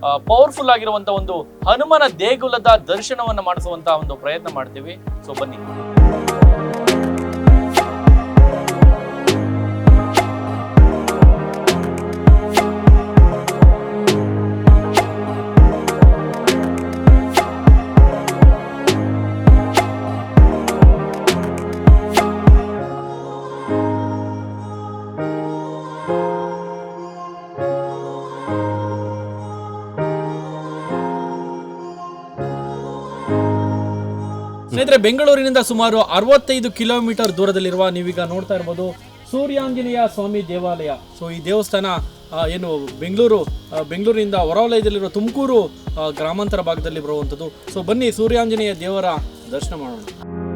Powerful ಆಗಿರುವಂತಹ ಒಂದು ಹನುಮನ ದೇಗುಲದ ದರ್ಶನವನ್ನ ಮಾಡಿಸುವಂತಹ ಒಂದು ಪ್ರಯತ್ನ ಮಾಡ್ತೀವಿ. ಸೊ ಬನ್ನಿ. ಸ್ನೇಹಿತರೆ, ಬೆಂಗಳೂರಿನಿಂದ ಸುಮಾರು ಅರವತ್ತೈದು ಕಿಲೋಮೀಟರ್ ದೂರದಲ್ಲಿರುವ ನೀವೀಗ ನೋಡ್ತಾ ಇರ್ಬೋದು ಸೂರ್ಯಾಂಜನೇಯ ಸ್ವಾಮಿ ದೇವಾಲಯ. ಸೊ, ಈ ದೇವಸ್ಥಾನ ಏನು ಬೆಂಗಳೂರು ಬೆಂಗಳೂರಿನಿಂದ ಹೊರವಲಯದಲ್ಲಿರುವ ತುಮಕೂರು ಗ್ರಾಮಾಂತರ ಭಾಗದಲ್ಲಿ ಬರುವಂಥದ್ದು. ಸೊ, ಬನ್ನಿ ಸೂರ್ಯಾಂಜನೇಯ ದೇವರ ದರ್ಶನ ಮಾಡೋಣ.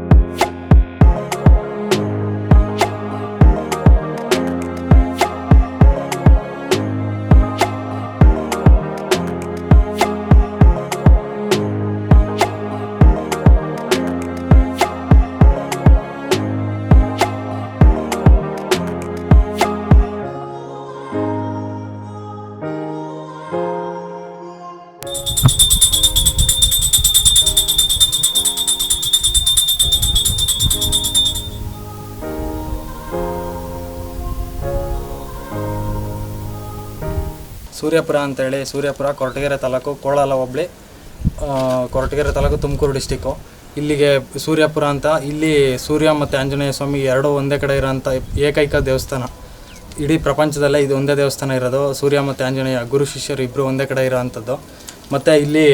ಸೂರ್ಯಪುರ ಅಂತೇಳಿ ಸೂರ್ಯಪುರ ಕೊರಟಗೆರೆ ತಾಲೂಕು ಕೋಳಲ ಒಬ್ಳಿ ಆ, ಕೊರಟಗೆರೆ ತಾಲೂಕು ತುಮಕೂರು ಡಿಸ್ಟಿಕ್ಕು ಇಲ್ಲಿಗೆ ಸೂರ್ಯಪುರ ಅಂತ ಇಲ್ಲಿ ಸೂರ್ಯ ಮತ್ತು ಆಂಜನೇಯ ಸ್ವಾಮಿ ಎರಡೂ ಒಂದೇ ಕಡೆ ಇರೋಂಥ ಏಕೈಕ ದೇವಸ್ಥಾನ. ಇಡೀ ಪ್ರಪಂಚದಲ್ಲೇ ಇದು ಒಂದೇ ದೇವಸ್ಥಾನ ಇರೋದು. ಸೂರ್ಯ ಮತ್ತು ಆಂಜನೇಯ ಗುರು ಶಿಷ್ಯರು ಇಬ್ಬರು ಒಂದೇ ಕಡೆ ಇರೋವಂಥದ್ದು ಮತ್ತು ಇಲ್ಲಿ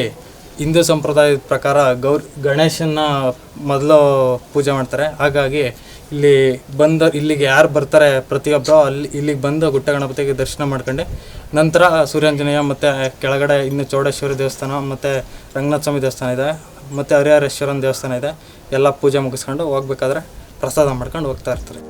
ಹಿಂದೂ ಸಂಪ್ರದಾಯದ ಪ್ರಕಾರ ಗೌರ್ ಗಣೇಶನ ಮೊದಲು ಪೂಜೆ ಮಾಡ್ತಾರೆ. ಹಾಗಾಗಿ ಇಲ್ಲಿ ಬಂದು, ಇಲ್ಲಿಗೆ ಯಾರು ಬರ್ತಾರೆ ಪ್ರತಿಯೊಬ್ಬರು ಅಲ್ಲಿ, ಇಲ್ಲಿಗೆ ಬಂದು ಗುಟ್ಟ ಗಣಪತಿಗೆ ದರ್ಶನ ಮಾಡ್ಕೊಂಡು ನಂತರ ಸೂರ್ಯಾಂಜನೇಯ ಮತ್ತು ಕೆಳಗಡೆ ಇನ್ನು ಚೌಡೇಶ್ವರಿ ದೇವಸ್ಥಾನ ಮತ್ತು ರಂಗನಾಥ ಸ್ವಾಮಿ ದೇವಸ್ಥಾನ ಇದೆ, ಮತ್ತು ಹರಿಹರೇಶ್ವರನ ದೇವಸ್ಥಾನ ಇದೆ. ಎಲ್ಲ ಪೂಜೆ ಮುಗಿಸ್ಕೊಂಡು ಹೋಗ್ಬೇಕಾದ್ರೆ ಪ್ರಸಾದ ಮಾಡ್ಕೊಂಡು ಹೋಗ್ತಾ ಇರ್ತಾರೆ.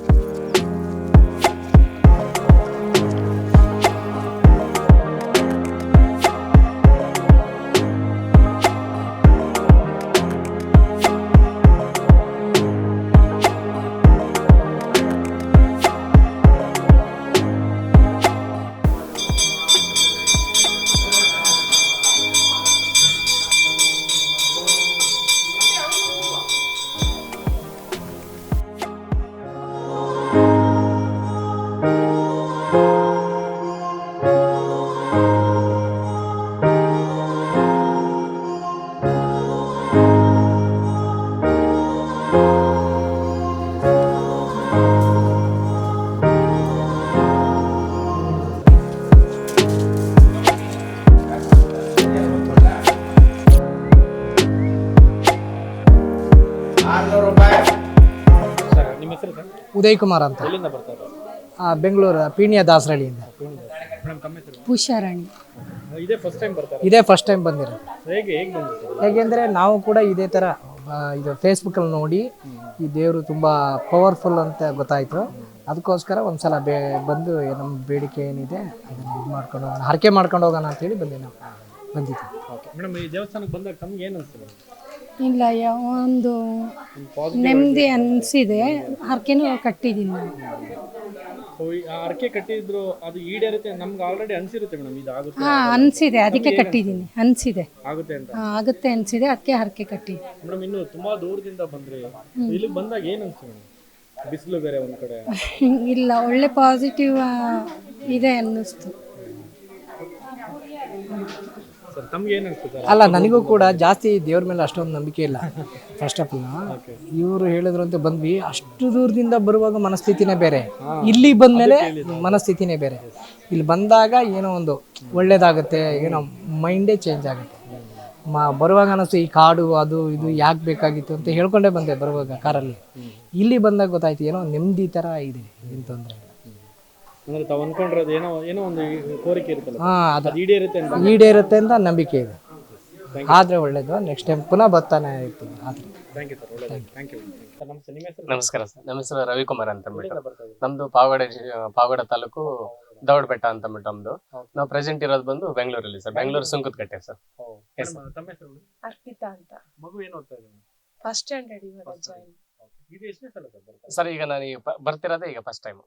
ಉದಯ್ ಕುಮಾರ್ ಅಂತ ಆ, ಬೆಂಗಳೂರು ಪೀಣ್ಯ ದಾಸರಳ್ಳಿಯಿಂದ. ಇದೇ ಫಸ್ಟ್ ಟೈಮ್ ಬರ್ತಾರೆ ಇದೇ ಫಸ್ಟ್ ಟೈಮ್ ಬಂದಿರೋದು. ಹೇಗೆ ಹೇಗೆ ಬಂದಿತ್ತು? ಹೇಗೆಂದರೆ ನಾವು ಕೂಡ ಇದೇ ಥರ ಆ, ಇದು ಫೇಸ್ಬುಕ್ಕಲ್ಲಿ ನೋಡಿ ಈ ದೇವರು ತುಂಬ ಪವರ್ಫುಲ್ ಅಂತ ಗೊತ್ತಾಯಿತು. ಅದಕ್ಕೋಸ್ಕರ ಒಂದ್ಸಲ ಬೇ ಬಂದು ನಮ್ಮ ಬೇಡಿಕೆ ಏನಿದೆ ಅದನ್ನು ಇದು ಮಾಡ್ಕೊಂಡು ಹೋಗೋಣ ಹರಕೆ ಮಾಡ್ಕೊಂಡು ಹೋಗೋಣ ಅಂತ ಹೇಳಿ ಬಂದೆ ನಾವು. ಬಂದಿದ್ದೆ ಓಕೆ. ಮೇಡಮ್ ಈ ದೇವಸ್ಥಾನಕ್ಕೆ ಬಂದಾಗ ತಮ್ಗೆ ಏನು ಅನಿಸ್ತದೆ? ಇಲ್ಲ ಯಾವ ಒಂದು ನೆಮ್ಮದಿ ಅನ್ಸಿದೆ. ಹರಕೆನೂ ಕಟ್ಟಿದ್ದೀನಿ ನಾನು ಸೊ ಈ ಆ ಅರ್ಕೆ ಕಟ್ಟಿದ್ರು ಅದು ಈಡೇರುತ್ತೆ ನಮ್ಗೆ ಆಲ್ರೆಡಿ ಅನ್ಸಿರುತ್ತೆ ಮೇಡಮ್ ಇದು ಆಗುತ್ತೆ ಹಾಂ ಅನಿಸಿದೆ ಅದಕ್ಕೆ ಕಟ್ಟಿದ್ದೀನಿ ಅನಿಸಿದೆ. ಆಗುತ್ತೆ ಅಂತ. ಆಗುತ್ತೆ ಅನಿಸಿದೆ ಅದಕ್ಕೆ ಹರಕೆ ಕಟ್ಟಿದ್ದೀನಿ. ಮೇಡಮ್ ಇನ್ನು ತುಂಬಾ ದೂರದಿಂದ ಬಂದ್ರಿ. ಇಲ್ಲಿ ಬಂದಾಗ ಏನು ಅನ್ಸ್ತು ಮೇಡಮ್? ಬಿಸಿಲು ಬೇರೆ ಒಂದ್ ಕಡೆ. ಇಲ್ಲ ಒಳ್ಳೆ ಪಾಸಿಟಿವ್ ಇದೆ ಅನ್ನಿಸ್ತು. ಸರ್ ತಮ್ಗೆ ಅಲ್ಲ ನನಗೂ ಕೂಡ ಜಾಸ್ತಿ ದೇವ್ರ ಮೇಲೆ ಅಷ್ಟೊಂದು ನಂಬಿಕೆ ಇಲ್ಲ. ಫಸ್ಟ್ ಆಫ್ ಆಲ್ ಇವರು ಹೇಳಿದ್ರಂತೆ ಅಂತ ಬಂದ್ವಿ. ಅಷ್ಟು ದೂರದಿಂದ ಬರುವಾಗ ಮನಸ್ಥಿತಿನೇ ಬೇರೆ. ಇಲ್ಲಿ ಬಂದ್ಮೇಲೆ ಮನಸ್ಥಿತಿನೇ ಬೇರೆ. ಇಲ್ಲಿ ಬಂದಾಗ ಏನೋ ಒಂದು ಒಳ್ಳೇದಾಗುತ್ತೆ ಏನೋ ಮೈಂಡೇ ಚೇಂಜ್ ಆಗುತ್ತೆ. ಮ ಬರುವಾಗ ಅನಿಸ್ತು ಈ ಕಾಡು ಅದು ಇದು ಯಾಕೆ ಬೇಕಾಗಿತ್ತು ಅಂತ ಹೇಳ್ಕೊಂಡೇ ಬಂದೆ ಬರುವಾಗ ಕಾರಲ್ಲಿ. ಇಲ್ಲಿ ಬಂದಾಗ ಗೊತ್ತಾಯ್ತು ಏನೋ ನೆಮ್ಮದಿ ಥರ ಇದೆ ಏನು ತೊಂದರೆ ಅಂದ್ರೆ ತಾವ್ ಅನ್ಕೊಂಡಿರೋದು ಏನೋ ಏನೋ ಒಂದು ಕೋರಿಕೆ ಇರುತ್ತಲ್ಲ. ಹಾ ಅದು. ಈಡೇರುತ್ತೆ ಅಂತ. ಈಡೇರುತ್ತೆ ಅಂತ ನಂಬಿಕೆ ಇದೆ. ಆದ್ರೆ ಒಳ್ಳೇದು. ನೆಕ್ಸ್ಟ್ ಟೈಮ್ ಪುನಃ ಬರ್ತಾನೆ ಇರ್ತೀನಿ. ಆದರೆ. ಥ್ಯಾಂಕ್ ಯು ಸರ್ ಒಳ್ಳೆಯದು ಥ್ಯಾಂಕ್ ಯು ಸರ್ ನಮಸ್ತೆ. ನಿಮ್ಮ ಹೆಸರು? ನಮಸ್ಕಾರ ಸರ್ ನಮ್ಮ ಹೆಸರು ರವಿಕುಮಾರ್ ಅಂತ ಅಂದ್ಬಿಟ್ಟು. ನಮ್ದು ಪಾವಗಡ ಜಿ- ಪಾವಗಡ ತಾಲೂಕು ದೌಡ್ಬೆಟ್ಟ ಅಂತ ಅಂದ್ಬಿಟ್ಟು ನಮ್ದು. ನಾವು ಪ್ರೆಸೆಂಟ್ ಇರೋದು ಬಂದು ಬೆಂಗಳೂರಲ್ಲಿ sir Bengaluru Sunkadakatte sir Yes, ತಮ್ಮ ಹೆಸರು? ಅರ್ಪಿತಾ ಅಂತ. ಮಗು ಏನ್ ಓದ್ತಾ ಇದೆ ಫಸ್ಟ್ ಸ್ಟ್ಯಾಂಡರ್ಡ್ ಇವಾಗ ಜಾಯಿನ್ ಸರ್ ಈಗ ನಾನು ಈಗ ಬರ್ತಿರೋದೆ ಈಗ ಫಸ್ಟ್ ಟೈಮ್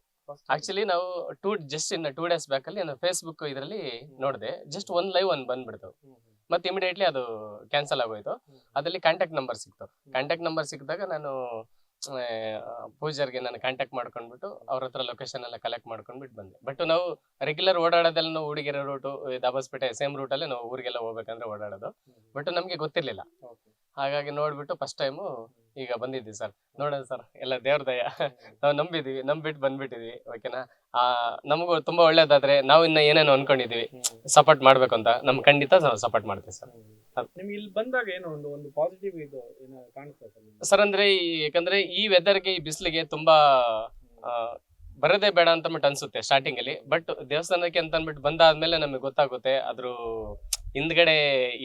ಆಕ್ಚುಲಿ ನಾವು two just in two days back ಅಲ್ಲಿ ನಾನು ಫೇಸ್ಬುಕ್ ಇದರಲ್ಲಿ ನೋಡಿದೆ. ಜಸ್ಟ್ ಒಂದ್ ಲೈವ್ ಒಂದ್ ಬಂದ್ಬಿಡ್ತು. ಮತ್ತೆ ಇಮಿಡಿಯೇಟ್ಲಿ ಅದು ಕ್ಯಾನ್ಸಲ್ ಆಗೋಯ್ತು. ಅದರಲ್ಲಿ ಕಾಂಟ್ಯಾಕ್ಟ್ ನಂಬರ್ ಸಿಕ್ತು. ಕಾಂಟ್ಯಾಕ್ಟ್ ನಂಬರ್ ಸಿಕ್ಕಿದಾಗ ನಾನು ಪೂಜಾರ್ಗೆ ನಾನು ಕಾಂಟ್ಯಾಕ್ಟ್ ಮಾಡ್ಕೊಂಡ್ಬಿಟ್ಟು ಅವ್ರ ಹತ್ರ ಲೊಕೇಶನ್ ಎಲ್ಲ ಕಲೆಕ್ಟ್ ಮಾಡ್ಕೊಂಡ್ಬಿಟ್ಟು ಬಂದೆ. ಬಟ್ ನಾವು ರೆಗ್ಯುಲರ್ ಓಡಾಡೋದೆಲ್ಲ ನಾವು ಹುಡುಗಿರ ರೂಟು ದಾಬಸ್ಪೇಟೆ ಸೇಮ್ ರೂಟಲ್ಲೇ ನಾವು ಊರಿಗೆಲ್ಲ ಹೋಗ್ಬೇಕಂದ್ರೆ ಓಡಾಡೋದು. ಬಟ್ ನಮಗೆ ಗೊತ್ತಿರ್ಲಿಲ್ಲ. ಹಾಗಾಗಿ ನೋಡ್ಬಿಟ್ಟು ಫಸ್ಟ್ ಟೈಮು ಈಗ ಬಂದಿದ್ವಿ ಸರ್ ನೋಡೋಣ ಸರ್ ಎಲ್ಲ ದೇವ್ರ ದಯ. ನಾವು ನಂಬಿದೀವಿ ನಂಬಿಟ್ಟು ಬಂದ್ಬಿಟ್ಟಿದ್ವಿ ಓಕೆನಾ ಆ ನಮಗೂ ತುಂಬಾ ಒಳ್ಳೇದಾದ್ರೆ ನಾವು ಇನ್ನ ಏನೇನೋ ಅನ್ಕೊಂಡಿದೀವಿ. ಸಪೋರ್ಟ್ ಮಾಡ್ಬೇಕು ಅಂತ ನಮ್ ಖಂಡಿತ ಸಪೋರ್ಟ್ ಮಾಡ್ತೀವಿ ಸರ್ ನಿಮ್ಗೆ ಇಲ್ಲಿ ಬಂದಾಗ ಏನೋ ಒಂದು ಒಂದು ಪಾಸಿಟಿವ್ ಇದು ಸರ್ ಅಂದ್ರೆ ಈ ಯಾಕಂದ್ರೆ ಈ ವೆದರ್ಗೆ ಈ ಬಿಸಿಲಿಗೆ ತುಂಬಾ ಬರೋದೇ ಬೇಡ ಅಂತ ಅಂದ್ಬಿಟ್ಟು ಅನ್ಸುತ್ತೆ ಸ್ಟಾರ್ಟಿಂಗ್ ಅಲ್ಲಿ. ಬಟ್ ದೇವಸ್ಥಾನಕ್ಕೆ ಅಂತ ಅಂದ್ಬಿಟ್ಟು ಬಂದಾದ್ಮೇಲೆ ನಮಗೆ ಗೊತ್ತಾಗುತ್ತೆ. ಅದ್ರ ಹಿಂದ್ಗಡೆ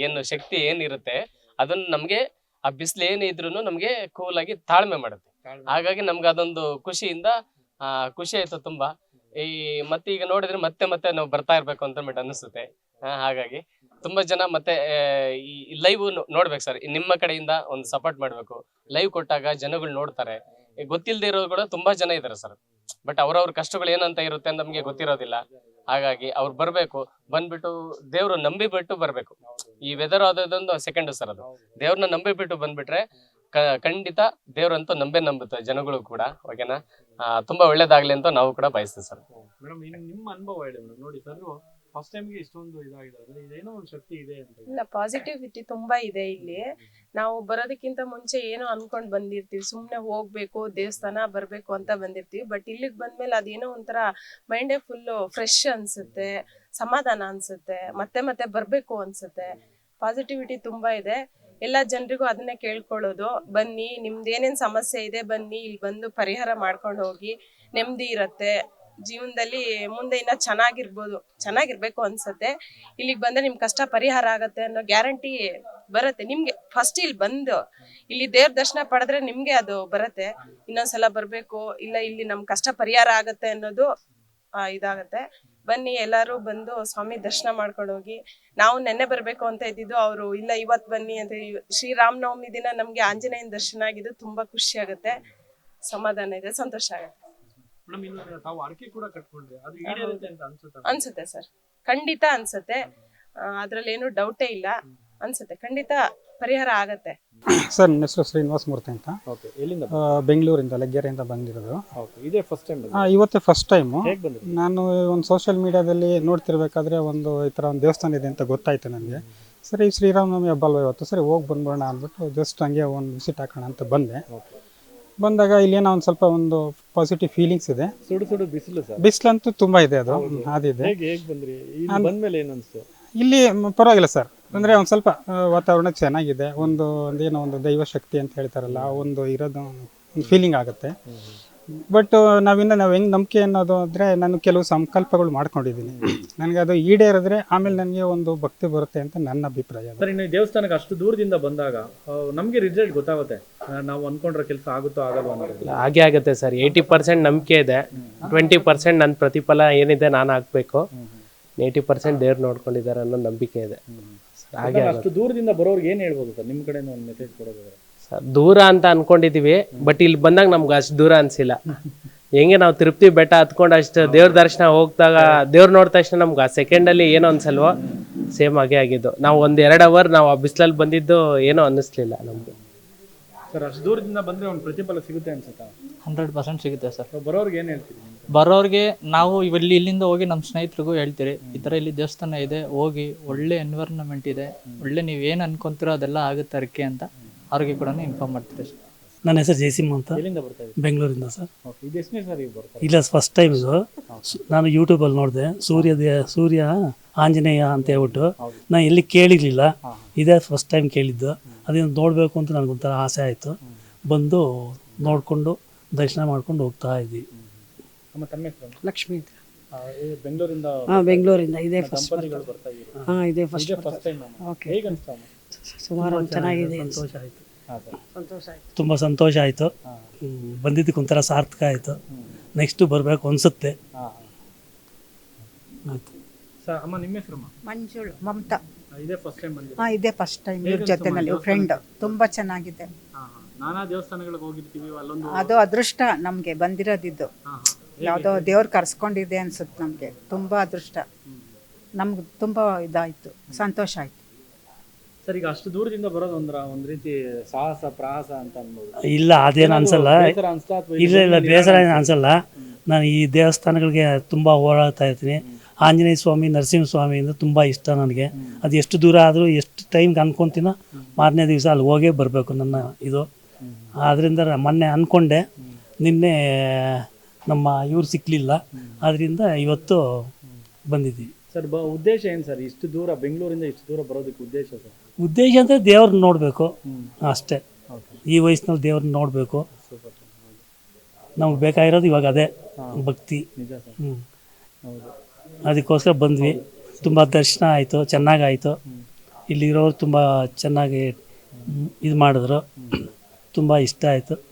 ಏನು ಶಕ್ತಿ ಏನಿರುತ್ತೆ. ಅದನ್ನ ನಮ್ಗೆ ಆ ಬಿಸಿಲು ಏನೇ ಇದ್ರು ನಮ್ಗೆ ಕೂಲ್ ಆಗಿ ತಾಳ್ಮೆ ಮಾಡುತ್ತೆ. ಹಾಗಾಗಿ ನಮ್ಗೆ ಅದೊಂದು ಖುಷಿಯಿಂದ ಆ ಖುಷಿ ಆಯ್ತು ತುಂಬಾ. ಈ ಮತ್ತೆ ಈಗ ನೋಡಿದ್ರೆ ಮತ್ತೆ ಮತ್ತೆ ನಾವು ಬರ್ತಾ ಇರ್ಬೇಕು ಅಂತ ಬಿಟ್ಟು ಅನಿಸುತ್ತೆ. ಆ, ಹಾಗಾಗಿ ತುಂಬಾ ಜನ ಮತ್ತೆ ಈ ಲೈವ್ ನೋಡ್ಬೇಕು ಸರ್ ನಿಮ್ಮ ಕಡೆಯಿಂದ ಒಂದು ಸಪೋರ್ಟ್ ಮಾಡ್ಬೇಕು. ಲೈವ್ ಕೊಟ್ಟಾಗ ಜನಗಳು ನೋಡ್ತಾರೆ. ಗೊತ್ತಿಲ್ಲದೆ ಗೊತ್ತಿಲ್ದೇ ಇರೋರು ಕೂಡ ತುಂಬಾ ಜನ ಇದಾರೆ ಸರ್ ಬಟ್ ಅವ್ರವ್ರ ಕಷ್ಟಗಳು ಏನಂತ ಇರುತ್ತೆ ಅಂತ ನಮ್ಗೆ ಗೊತ್ತಿರೋದಿಲ್ಲ. ಹಾಗಾಗಿ ಅವ್ರು ಬರ್ಬೇಕು. ಬಂದ್ಬಿಟ್ಟು ದೇವ್ರು ನಂಬಿ ಬಿಟ್ಟು ಬರ್ಬೇಕು. ಈ ವೆದರ್ ಆದದೊಂದು ಸೆಕೆಂಡ್ ಸರ್ ಅದು. ದೇವ್ರನ್ನ ನಂಬಿ ಬಿಟ್ಟು ಬಂದ್ಬಿಟ್ರೆ ಖಂಡಿತ ದೇವ್ರಂತೂ ನಂಬೇ ನಂಬುತ್ತೆ ಜನಗಳು ಕೂಡ ಓಕೆನಾ ತುಂಬಾ ಒಳ್ಳೇದಾಗ್ಲಿ ಅಂತ ನಾವು ಕೂಡ ಬಯಸ್ತೀವಿ ಸರ್ ಮೇಡಮ್ ನಿಮ್ಮ ಅನುಭವ ಹೇಳಿ ಮೇಡಮ್. ನೋಡಿ ಸರ್ ಫಸ್ಟ್ ಟೈಮ್ಗೆ ಇಷ್ಟೊಂದು ಇದಾಗಿದೆ ಅಂದ್ರೆ ಇದೇನೋ ಒಂದು ಶಕ್ತಿ ಇದೆ ಅಂತ ಇಲ್ಲ ಪಾಸಿಟಿವಿಟಿ ತುಂಬಾ ಇದೆ ಇಲ್ಲಿ. ನಾವು ಬರೋದಕ್ಕಿಂತ ಮುಂಚೆ ಏನೋ ಅನ್ಕೊಂಡ್ ಬಂದಿರ್ತೀವಿ. ಸುಮ್ನೆ ಹೋಗ್ಬೇಕು ದೇವಸ್ಥಾನ ಬರ್ಬೇಕು ಅಂತ ಬಂದಿರ್ತೀವಿ. ಬಟ್ ಇಲ್ಲಿಗೆ ಬಂದ್ಮೇಲೆ ಅದೇನೋ ಒಂಥರ ಮೈಂಡೇ ಫುಲ್ ಫ್ರೆಶ್ ಅನ್ಸುತ್ತೆ. ಸಮಾಧಾನ ಅನ್ಸುತ್ತೆ, ಮತ್ತೆ ಮತ್ತೆ ಬರ್ಬೇಕು ಅನ್ಸುತ್ತೆ. ಪಾಸಿಟಿವಿಟಿ ತುಂಬಾ ಇದೆ. ಎಲ್ಲ ಜನರಿಗೂ ಅದನ್ನೇ ಕೇಳ್ಕೊಳ್ಳೋದು. ಬನ್ನಿ, ನಿಮ್ದು ಏನೇನ್ ಸಮಸ್ಯೆ ಇದೆ, ಬನ್ನಿ, ಇಲ್ಲಿ ಬಂದು ಪರಿಹಾರ ಮಾಡ್ಕೊಂಡು ಹೋಗಿ. ನೆಮ್ಮದಿ ಇರತ್ತೆ. ಜೀವನದಲ್ಲಿ ಮುಂದೆ ಇನ್ನ ಚೆನ್ನಾಗಿರ್ಬೋದು. ಚೆನ್ನಾಗಿರ್ಬೇಕು ಅನ್ಸತ್ತೆ. ಇಲ್ಲಿಗೆ ಬಂದ್ರೆ ನಿಮ್ ಕಷ್ಟ ಪರಿಹಾರ ಆಗತ್ತೆ ಅನ್ನೋ ಗ್ಯಾರಂಟಿ ಬರುತ್ತೆ. ನಿಮ್ಗೆ ಫಸ್ಟ್ ಇಲ್ಲಿ ಬಂದು, ಇಲ್ಲಿ ದೇವ್ರ ದರ್ಶನ ಪಡೆದ್ರೆ ನಿಮ್ಗೆ ಅದು ಬರುತ್ತೆ. ಇನ್ನೊಂದ್ಸಲ ಬರ್ಬೇಕು, ಇಲ್ಲ ಇಲ್ಲಿ ನಮ್ ಕಷ್ಟ ಪರಿಹಾರ ಆಗತ್ತೆ ಅನ್ನೋದು ಇದಾಗತ್ತೆ. ಬನ್ನಿ ಎಲ್ಲಾರು ಬಂದು ಸ್ವಾಮಿ ದರ್ಶನ ಮಾಡ್ಕೊಂಡು ಹೋಗಿ. ನಾವು ನೆನ್ನೆ ಬರ್ಬೇಕು ಅಂತ ಇದ್ದಿದ್ದು ಅವರು ಇಲ್ಲ ಇವತ್ ಬನ್ನಿ ಅಂತ ಶ್ರೀರಾಮನವಮಿ ದಿನ ನಮ್ಗೆ ಆಂಜನೇಯನ ದರ್ಶನ ಆಗಿದ್ದು ತುಂಬಾ ಖುಷಿ ಆಗುತ್ತೆ. ಸಮಾಧಾನ ಇದೆ ಸಂತೋಷ ಆಗುತ್ತೆ. ಅನ್ಸುತ್ತೆ ಸರ್. ಖಂಡಿತ ಅನ್ಸುತ್ತೆ. ಅದ್ರಲ್ಲಿ ಏನು ಡೌಟೇ ಇಲ್ಲ. ಅನ್ಸುತ್ತೆ. ಖಂಡಿತ ಪರಿಹಾರ ಆಗತ್ತೆ. ಸರ್ ನನ್ನ ಹೆಸರು ಶ್ರೀನಿವಾಸ ಮೂರ್ತಿ ಅಂತ. ಓಕೆ ಎಲ್ಲಿಂದ ಆ, ಬೆಂಗಳೂರಿಂದ ಲಗ್ಗೆರೆಯಿಂದ ಬಂದಿರೋದು. ಓಕೆ ಇದೇ ಫಸ್ಟ್ ಟೈಮ್ ಆ, ಇವತ್ತೇ ಫಸ್ಟ್ ಟೈಮು ಹೇಗೆ ನಾನು ಒಂದು ಸೋಷಿಯಲ್ ಮೀಡಿಯಾದಲ್ಲಿ ನೋಡ್ತಿರ್ಬೇಕಾದ್ರೆ ಒಂದು ಈ ಥರ ಒಂದು ದೇವಸ್ಥಾನ ಇದೆ ಅಂತ ಗೊತ್ತಾಯ್ತು ನನಗೆ. ಸರಿ ಶ್ರೀರಾಮನವಮಿ ಹಬ್ಬ ಅಲ್ವಾ ಇವತ್ತು? ಸರಿ ಹೋಗಿ ಬಂದ್ಬಿಡೋಣ ಅಂದ್ಬಿಟ್ಟು ಜಸ್ಟ್ ಹಂಗೆ ಒಂದು ವಿಸಿಟ್ ಹಾಕೋಣ ಅಂತ ಬಂದೆ. ಬಂದಾಗ ಇಲ್ಲೇನೋ ಒಂದು ಸ್ವಲ್ಪ ಒಂದು ಪಾಸಿಟಿವ್ ಫೀಲಿಂಗ್ಸ್ ಇದೆ. ಸುಡು ಸುಡು ಬಿಸಿಲು ಸರ್? ಬಿಸಿಲಂತೂ ತುಂಬ ಇದೆ ಅದು. ಅದಿದೆ ಹೇಗೆ ಹೇಗೆ ಬಂದ್ರಿ? ಇಲ್ಲಿ ಬಂದ್ಮೇಲೆ ಏನು ಅನಿಸ್ತು? ಇಲ್ಲಿ ಮ್, ಪರವಾಗಿಲ್ಲ ಸರ್. ಅಂದರೆ ಒಂದು ಸ್ವಲ್ಪ ವಾತಾವರಣ ಚೆನ್ನಾಗಿದೆ. ಒಂದು ಒಂದೇನೋ ಒಂದು ದೈವ ಶಕ್ತಿ ಅಂತ ಹೇಳ್ತಾರಲ್ಲ ಆ ಒಂದು ಇರೋದು ಒಂದು ಫೀಲಿಂಗ್ ಆಗುತ್ತೆ. ಬಟ್ ನಾವಿನ್ನ ನಾವು ಹೆಂಗೆ ನಂಬಿಕೆ ಅನ್ನೋದು ಅಂದರೆ ನಾನು ಕೆಲವು ಸಂಕಲ್ಪಗಳು ಮಾಡ್ಕೊಂಡಿದ್ದೀನಿ. ನನಗೆ ಅದು ಈಡೇರಿದ್ರೆ ಆಮೇಲೆ ನನಗೆ ಒಂದು ಭಕ್ತಿ ಬರುತ್ತೆ ಅಂತ ನನ್ನ ಅಭಿಪ್ರಾಯ ಸರ್ ಇನ್ನು ಈ ದೇವಸ್ಥಾನಕ್ಕೆ ಅಷ್ಟು ದೂರದಿಂದ ಬಂದಾಗ ನಮಗೆ ರಿಸಲ್ಟ್ ಗೊತ್ತಾಗುತ್ತೆ. ನಾವು ಅನ್ಕೊಂಡ್ರೆ ಕೆಲಸ ಆಗುತ್ತೋ ಆಗಲ್ಲ ಅನ್ನೋದು ಹಾಗೆ ಆಗುತ್ತೆ ಸರ್. ಏಯ್ಟಿ ಪರ್ಸೆಂಟ್ ನಂಬಿಕೆ ಇದೆ. ಟ್ವೆಂಟಿ ಪರ್ಸೆಂಟ್ ನನ್ನ ಪ್ರತಿಫಲ ಏನಿದೆ ನಾನು ಹಾಕ್ಬೇಕು. ಏಯ್ಟಿ ಪರ್ಸೆಂಟ್ ದೇವ್ರು ನೋಡ್ಕೊಂಡಿದ್ದಾರೆ ಅನ್ನೋ ನಂಬಿಕೆ ಇದೆ. ಹಾಗೆ ಅಷ್ಟು ದೂರದಿಂದ ಬರೋರ್ಗೆ ಏನ್ ಹೇಳ್ಬೋದು ಸರ್? ನಿಮ್ ಕಡೆ ಒಂದು ಮೆಸೇಜ್ ಕೊಡೋದಾದ್ರೆ. ಸರ್ ದೂರ ಅಂತ ಅನ್ಕೊಂಡಿದೀವಿ ಬಟ್ ಇಲ್ಲಿ ಬಂದಾಗ ನಮ್ಗೆ ಅಷ್ಟು ದೂರ ಅನ್ಸಿಲ್ಲ. ಹೆಂಗೆ ನಾವು ತೃಪ್ತಿ ಬೆಟ್ಟ ಹತ್ಕೊಂಡು ಅಷ್ಟು ದೇವ್ರ ದರ್ಶನ ಹೋಗ್ದಾಗ ದೇವ್ರು ನೋಡಿದ ತಕ್ಷಣ ನಮ್ಗೆ ಆ ಸೆಕೆಂಡಲ್ಲಿ ಏನೋ ಅನ್ಸಲ್ವೋ ಸೇಮ್ ಆಗೇ ಆಗಿದ್ದು. ನಾವು ಒಂದು ಎರಡು ಅವರ್ ನಾವು ಆ ಬಿಸಿಲಲ್ಲಿ ಬಂದಿದ್ದು ಏನೋ ಅನ್ನಿಸ್ಲಿಲ್ಲ ನಮಗೆ. ಸರ್ ಅಷ್ಟು ದೂರದಿಂದ ಬಂದ್ರೆ ಒಂದು ಪ್ರತಿಫಲ ಸಿಗುತ್ತೆ ಅನ್ಸುತ್ತಾ? ಹಂಡ್ರೆಡ್ ಪರ್ಸೆಂಟ್ ಸಿಗುತ್ತೆ ಸರ್. ಬರೋರ್ಗೆ ಏನು ಹೇಳ್ತೀರಿ ನೀವು? ಬರೋರಿಗೆ ನಾವು ಇಲ್ಲಿ ಇಲ್ಲಿಂದ ಹೋಗಿ ನಮ್ಮ ಸ್ನೇಹಿತರಿಗೂ ಹೇಳ್ತೀರಿ ಈ ಥರ ಇಲ್ಲಿ ದೇವಸ್ಥಾನ ಇದೆ ಹೋಗಿ ಒಳ್ಳೆ ಎನ್ವೈರನ್ಮೆಂಟ್ ಇದೆ ಒಳ್ಳೆ ನೀವು ಏನು ಅನ್ಕೊಂತೀರೋ ಅದೆಲ್ಲ ಆಗುತ್ತೆ ಅರ್ಕೆ ಅಂತ ಅವ್ರಿಗೆ ಕೂಡ ಇನ್ಫಾರ್ಮ್ ಮಾಡ್ತೀರಿ ಸರ್. ನನ್ನ ಹೆಸರು ಜಯಸಿಂಹ ಅಂತ. ಎಲ್ಲಿಂದ ಬರ್ತಾ ಇದ್ದೀರಿ? ಬೆಂಗಳೂರಿಂದ ಸರ್. ಓಕೆ ಇದು ಎಷ್ಟನೇ ಸರ್ ಈಗ ಬರ್ತಾರೆ ಇಲ್ಲ ಫಸ್ಟ್ ಟೈಮ್ ಇದು. ಸು- ನಾನು ಯೂಟ್ಯೂಬಲ್ಲಿ ನೋಡಿದೆ. ಸೂರ್ಯ ದೇ- ಸೂರ್ಯ ಆಂಜನೇಯ ಅಂತ ಹೇಳ್ಬಿಟ್ಟು. ನಾನು ಎಲ್ಲಿ ಕೇಳಿರಲಿಲ್ಲ. ಇದೇ ಫಸ್ಟ್ ಟೈಮ್ ಕೇಳಿದ್ದು. ಅದನ್ನು ನೋಡಬೇಕು ಅಂತ ನನಗೊಂಥರ ಆಸೆ ಆಯಿತು. ಬಂದು ನೋಡಿಕೊಂಡು ದರ್ಶನ ಮಾಡ್ಕೊಂಡು ಹೋಗ್ತಾ ಇದ್ವಿ. ನಮ್ಮ ತಮ್ಮ ಹೆಸರು? ಲಕ್ಷ್ಮಿ ಆ, ಈ ಬೆಂಗಳೂರಿಂದ ಹಾಂ ಬೆಂಗಳೂರಿಂದ. ಇದೇ ಫಸ್ಟ್ ದಂಪತಿಗಳು ಬರ್ತಾ ಇದ್ದೀರಿ? ಹಾಂ ಇದೇ ಫಸ್ಟ್ ಇದೇ ಫಸ್ಟ್ ಟೈಮ್ ಓಕೆ ಹೇಗೆ ಅನ್ಸ್ತಾ ಅಮ್ಮ? ಸುಮಾರು ಚೆನ್ನಾಗಿದೆ ಸಂತೋಷ ಆಯಿತು. ಸಂತೋಷ ಆಯ್ತು. ತುಂಬ ಸಂತೋಷ ಆಯಿತು. ಬಂದಿದ್ದಕ್ಕೆ ಒಂಥರ ಸಾರ್ಥಕ ಆಯಿತು. ನೆಕ್ಸ್ಟು ಬರಬೇಕು ಅನಿಸುತ್ತೆ. ಆಯ್ತು ಸರ್ ಅಮ್ಮ ನಿಮ್ಮ ಮಂಜುಳು ಮಮತಾ. ಇದೇ ಫಸ್ಟ್ ಟೈಮ್ ಹಾ ಇದೇ ಫಸ್ಟ್ ಟೈಮ್ ಇವ್ರ ಜೊತೆನಲ್ಲಿ ಫ್ರೆಂಡ್ ತುಂಬ ಚೆನ್ನಾಗಿದೆ. ಹಾ ನಾನಾ ದೇವಸ್ಥಾನಗಳಿಗೆ ಹೋಗಿರ್ತೀವಿ ಅಲ್ಲೊಂದು ಅದು ಅದೃಷ್ಟ ನಮಗೆ ಬಂದಿರೋದಿದ್ದು. ಯಾವುದೋ ದೇವ್ರು ಕರ್ಸ್ಕೊಂಡಿದೆ ಅನ್ಸುತ್ತೆ ನಮಗೆ. ತುಂಬ ಅದೃಷ್ಟ. ನಮ್ಗೆ ತುಂಬ ಇದಾಯಿತು. ಸಂತೋಷ ಆಯಿತು. ಸರ್ ಈಗ ಅಷ್ಟು ದೂರದಿಂದ ಬರೋದು ಒಂದ್ರ ಒಂದ್ ರೀತಿ ಸಾಹಸ ಪ್ರಹಾಸ ಅಂತ ಅನ್ಬೋದು. ಇಲ್ಲ ಅದೇನು ಅನ್ಸಲ್ಲ. ಬೇಸರ ಅನ್ಸ್ತಾ ಅಥವಾ ಇಲ್ಲ ಇಲ್ಲ ಬೇಸರ ಏನು ಅನ್ಸಲ್ಲ. ನಾನು ಈ ದೇವಸ್ಥಾನಗಳಿಗೆ ತುಂಬ ಓಡಾಡ್ತಾ ಇರ್ತೀನಿ. ಆಂಜನೇಯ ಸ್ವಾಮಿ ನರಸಿಂಹ ಸ್ವಾಮಿ ಅಂದರೆ ತುಂಬ ಇಷ್ಟ ನನಗೆ. ಅದು ಎಷ್ಟು ದೂರ ಆದರೂ ಎಷ್ಟು ಟೈಮ್ಗೆ ಅನ್ಕೊತೀನೋ ಮಾರನೇ ದಿವಸ ಅಲ್ಲಿ ಹೋಗೇ ಬರಬೇಕು ನನ್ನ ಇದು. ಆದ್ದರಿಂದ ಮೊನ್ನೆ ಅಂದ್ಕೊಂಡೆ ನಿನ್ನೆ ನಮ್ಮ ಇವ್ರು ಸಿಕ್ಕಲಿಲ್ಲ ಆದ್ದರಿಂದ ಇವತ್ತು ಬಂದಿದ್ದೀವಿ. ಸರ್ ಬ ಉದ್ದೇಶ ಏನು ಸರ್? ಇಷ್ಟು ದೂರ ಬೆಂಗಳೂರಿಂದ ಇಷ್ಟು ದೂರ ಬರೋದಕ್ಕೆ ಉದ್ದೇಶ ಸರ್? ಉದ್ದೇಶ ಅಂದರೆ ದೇವ್ರನ್ನ ನೋಡಬೇಕು. ಅಷ್ಟೇ. ಈ ವಯಸ್ಸಿನಲ್ಲಿ ದೇವ್ರನ್ನ ನೋಡಬೇಕು. ನಮ್ಗೆ ಬೇಕಾಗಿರೋದು ಇವಾಗ ಅದೇ ಭಕ್ತಿ. ಹ್ಞೂ ಅದಕ್ಕೋಸ್ಕರ ಬಂದ್ವಿ. ತುಂಬ ದರ್ಶನ ಆಯಿತು ಚೆನ್ನಾಗಾಯಿತು. ಇಲ್ಲಿರೋರು ತುಂಬ ಚೆನ್ನಾಗಿ ಇದು ಮಾಡಿದ್ರು. ತುಂಬ ಇಷ್ಟ ಆಯಿತು.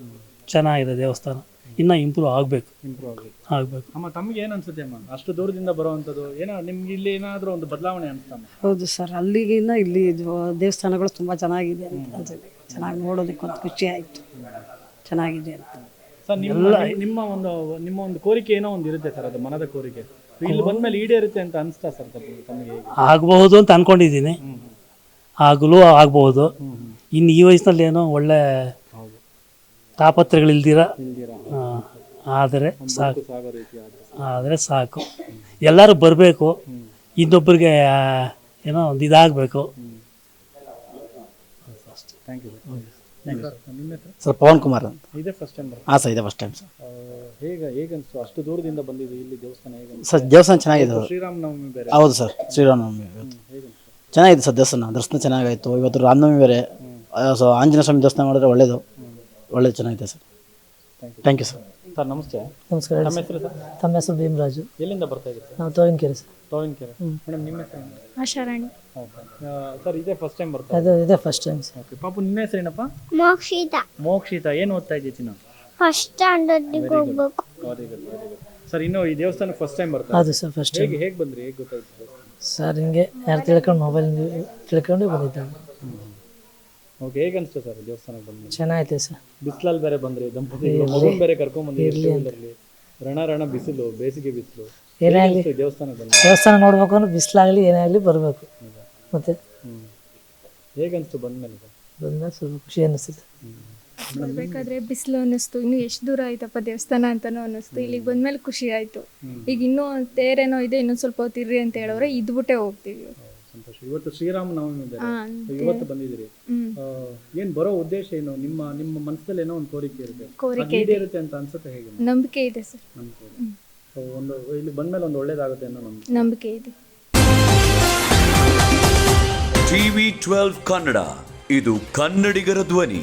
ಚೆನ್ನಾಗಿದೆ ದೇವಸ್ಥಾನ. ಇನ್ನೂ ಇಂಪ್ರೂವ್ ಆಗಬೇಕು. ಇಂಪ್ರೂವ್ ಆಗಬೇಕು. ಆಗಬೇಕು. ಅಮ್ಮ ತಮಗೆ ಏನು ಅನ್ಸುತ್ತೆ ಅಮ್ಮ? ಅಷ್ಟು ದೂರದಿಂದ ಬರುವಂಥದ್ದು ಏನೋ ನಿಮ್ಗೆ ಇಲ್ಲಿ ಏನಾದರೂ ಒಂದು ಬದಲಾವಣೆ ಅನ್ಸ್ತಮ್ಮ ಹೌದು ಸರ್ ಅಲ್ಲಿಗಿನ್ನ ಇಲ್ಲಿ ಇದು ದೇವಸ್ಥಾನಗಳು ತುಂಬ ಚೆನ್ನಾಗಿದೆ ಅಂತ ಅನ್ಸುತ್ತೆ. ಚೆನ್ನಾಗಿ ನೋಡೋದಕ್ಕೆ ಒಂದು ಖುಷಿ ಆಯಿತು. ಚೆನ್ನಾಗಿದೆ ಅಂತ. ಸರ್ ನಿಮ್ಮ ನಿಮ್ಮ ಒಂದು ನಿಮ್ಮ ಒಂದು ಕೋರಿಕೆ ಏನೋ ಒಂದು ಇರುತ್ತೆ ಸರ್ ಅದು ಮನದ ಕೋರಿಕೆ. ಇಲ್ಲಿ ಬಂದ್ಮೇಲೆ ಈಡೇರುತ್ತೆ ಅಂತ ಅನಿಸ್ತಾ ಸರ್ ತಮಗೆ ತಮಗೆ ಆಗಬಹುದು ಅಂತ ಅನ್ಕೊಂಡಿದ್ದೀನಿ. ಆಗಲೂ ಆಗಬಹುದು. ಇನ್ನು ಈ ವಯಸ್ಸಿನಲ್ಲಿ ಏನೋ ಒಳ್ಳೆ ತಾಪತ್ರಗಳಿಲ್ದಿರ ಆದರೆ ಸಾಕು. ಆದ್ರೆ? ಸಾಕು. ಎಲ್ಲರೂ ಬರಬೇಕು. ಇನ್ನೊಬ್ಬರಿಗೆ ಏನೋ ಒಂದು ಇದಾಗಬೇಕು. Thank you sir Pavan Kumar ಅಂತ. ಇದೇ ಫಸ್ಟ್ ಟೈಮ್ ಹಾಂ ಸರ್ ಇದೆ ಫಸ್ಟ್ ಟೈಮ್ ಸರ್. ಹೇಗೆ ಹೇಗನ್ಸ್ತು? ಅಷ್ಟು ದೂರದಿಂದ ಬಂದಿದೆ ಇಲ್ಲಿ ದೇವಸ್ಥಾನ ಹೇಗೆ ಸರ್ ದೇವಸ್ಥಾನ ಚೆನ್ನಾಗಿದೆ. ಶ್ರೀರಾಮನವಮಿ ಬೇರೆ. ಹೌದು ಸರ್ ಶ್ರೀರಾಮನವಮಿ ಚೆನ್ನಾಗಿದೆ ಸರ್ ದೇವಸ್ಥಾನ. ದರ್ಶನ ಚೆನ್ನಾಗಾಯಿತು. ಇವತ್ತು ರಾಮನವಮಿ ಬೇರೆ. ಸೊ ಆಂಜನೇಯ ಸ್ವಾಮಿ ದೇವಸ್ಥಾನ ಮಾಡಿದ್ರೆ ಒಳ್ಳೇದು. ಒಳ್ಳೇದು ಚೆನ್ನಾಗಿದೆ sir. Thank you sir sir ನಮಸ್ತೆ. ನಮಸ್ಕಾರ ನಮ್ಮ ಹೆಸರು ಸರ್? ತಮ್ಮ ಹೆಸರು ಭೀಮರಾಜು. ಎಲ್ಲಿಂದ ಬರ್ತಾ ಇದ್ದೀರಿ ನಾವು ತೋವಿನಕೆರೆ ಸರ್. ತೋವಿನಕೆರೆ. ಮೇಡಮ್ ನಿಮ್ಮ ಹೆಸರು ಆಶಾರಾಣಿ. ಸರ್ ಇದೇ ಫಸ್ಟ್ ಟೈಮ್ ಬರ್ತಾ ಅದು ಇದೇ ಫಸ್ಟ್ ಟೈಮ್ ಸರ್. ಓಕೆ ಪಾಪು ನಿಮ್ಮ ಹೆಸರು ಏನಪ್ಪ? ಮೋಕ್ಷಿತ. ಮೋಕ್ಷಿತ ಏನು ಓದ್ತಾ ಇದ್ದೀತಿ ನಾವು ಫಸ್ಟ್ ಸ್ಟ್ಯಾಂಡರ್ಡಿಗೆ ಹೋಗ್ಬೇಕು. Very good very good sir ಇನ್ನು ಈ ದೇವಸ್ಥಾನಕ್ಕೆ ಫಸ್ಟ್ ಟೈಮ್ ಬರ್ತಾ ಅದು ಸರ್ ಫಸ್ಟ್ ಟೈಮ್ ಹೇಗೆ ಹೇಗೆ ಬಂದ್ರಿ? ಹೇಗೆ ಗೊತ್ತಾಯ್ತು? ಸರ್ ಹಿಂಗೆ ಯಾರು ತಿಳ್ಕೊಂಡು ಮೊಬೈಲ್ ತಿಳ್ಕೊಂಡು ಬಂದಿದ್ದಾನೆ ಓಕೆ ಹೇಗೆ ಅನಿಸ್ತು ಸರ್ ದೇವಸ್ಥಾನಕ್ಕೆ ಬಂದ್ಮೇಲೆ? ಚೆನ್ನಾಗೈತೆ ಸರ್ ಬಿಸಿಲಲ್ಲಿ ಬೇರೆ ಬಂದ್ರಿ ದಂಪತಿಗಳು ಮಗುನ್ ಬೇರೆ ಕರ್ಕೊಂಡ್ ಬಂದಿರಿ ಟೂವೀಲರ್ಲಿ ರಣ ರಣ ಬಿಸಿಲು ಬೇಸಿಗೆ ಬಿಸಿಲು. ಏನೇ ಆಗಲಿ. ದೇವಸ್ಥಾನಕ್ಕೆ ಬಂದ ದೇವಸ್ಥಾನ ನೋಡ್ಬೇಕು ಅಂದ್ರೆ ಬಿಸಿಲಾಗಲಿ ಏನೇ ಆಗಲಿ ಬರಬೇಕು. ಮತ್ತೆ? ಹೇಗೆ ಅನಿಸ್ತು ಬಂದ್ಮೇಲೆ ಸರ್ ಬಂದಾಗ ಸ್ವಲ್ಪ ಖುಷಿ ಅನಿಸ್ತು ಬರ್ಬೇಕಾದ್ರೆ ಬಿಸಿಲು ಅನ್ನಿಸ್ತು ಇನ್ನು ಎಷ್ಟು ದೂರ ಆಯ್ತಪ್ಪ ದೇವಸ್ಥಾನ ಅಂತಾನು ಅನ್ನಿಸ್ತು. ಇಲ್ಲಿಗೆ ಬಂದ್ಮೇಲೆ ಖುಷಿ ಆಯ್ತು. ಈಗ ಇನ್ನೂ ತೇರೇನೋ ಇದೆ ಇನ್ನೊಂದು ಸ್ವಲ್ಪ ಹೊತ್ತು ಇರ್ರಿ ಅಂತ ಹೇಳೋರೆ ಇದ್ಬಿಟ್ಟೆ ಹೋಗ್ತೀವಿ. ಇವತ್ತು ಶ್ರೀರಾಮನವಮಿ ಇವತ್ತು ಬಂದಿದ್ದೀರಿ. ಏನ್ ಬರೋ ಉದ್ದೇಶ ಏನು? ನಿಮ್ಮ ನಿಮ್ಮ ಮನಸ್ಸಲ್ಲಿ ಏನೋ ಒಂದು ಕೋರಿಕೆ ಇರುತ್ತೆ. ಕೋರಿಕೆ ಇದೆ. ಈಡೇರುತ್ತೆ ಅಂತ ಅನ್ಸುತ್ತೆ ಹೇಗೆ ನಂಬಿಕೆ ಇದೆ ಸರ್. ನಂಬಿಕೆ ಒಂದು ಇಲ್ಲಿ ಬಂದ್ಮೇಲೆ ಒಂದು ಒಳ್ಳೇದಾಗುತ್ತೆ ಅನ್ನೋ ನಮ್ಗೆ ನಂಬಿಕೆ ಇದೆ. TV twelve Kannada. ಇದು ಕನ್ನಡಿಗರ ಧ್ವನಿ.